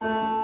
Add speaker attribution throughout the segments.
Speaker 1: Thank you.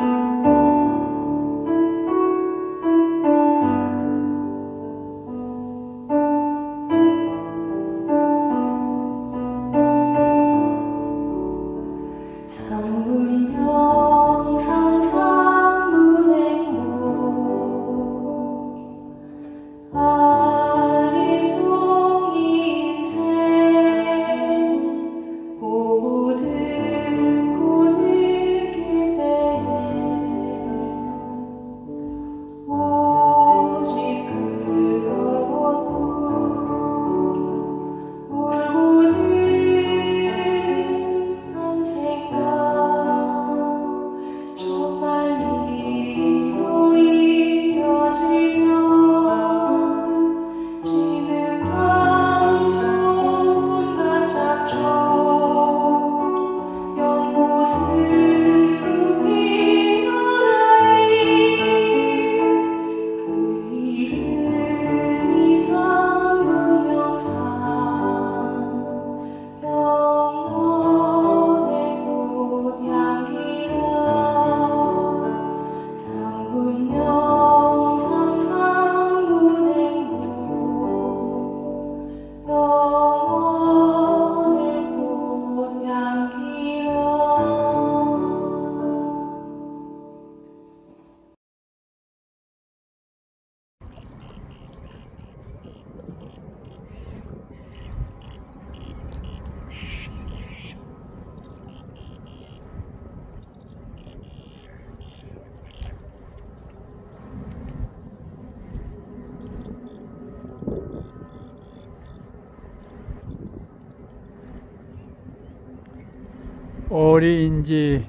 Speaker 2: 오리인지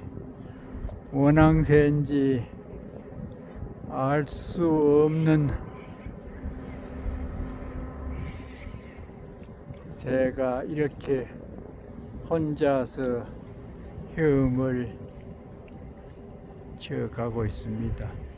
Speaker 2: 원앙새인지 알 수 없는 새가 이렇게 혼자서 헤엄을 쳐 가고 있습니다.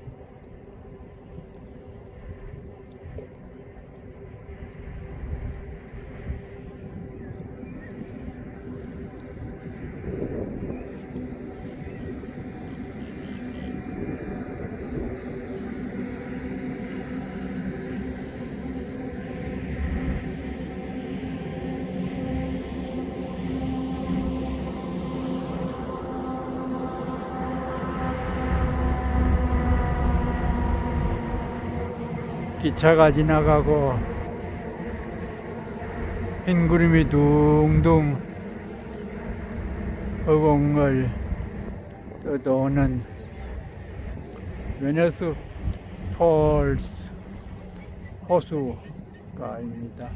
Speaker 2: 기차가 지나가고 흰 구름이 둥둥 허공을 떠도는 베네스 폴스 호수가입니다.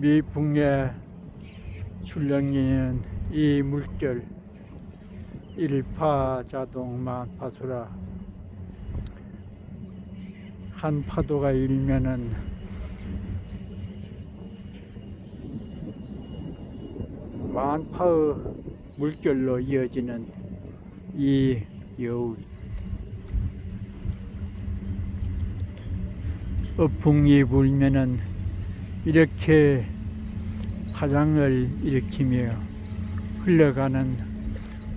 Speaker 2: 미풍에 출렁이는 이 물결 일파 자동 만 파수라. 한 파도가 일면은 만파의 물결로 이어지는 이 여울. 어풍이 불면은 이렇게 파장을 일으키며 흘러가는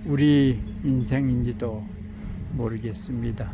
Speaker 2: 우리 인생인지도 모르겠습니다.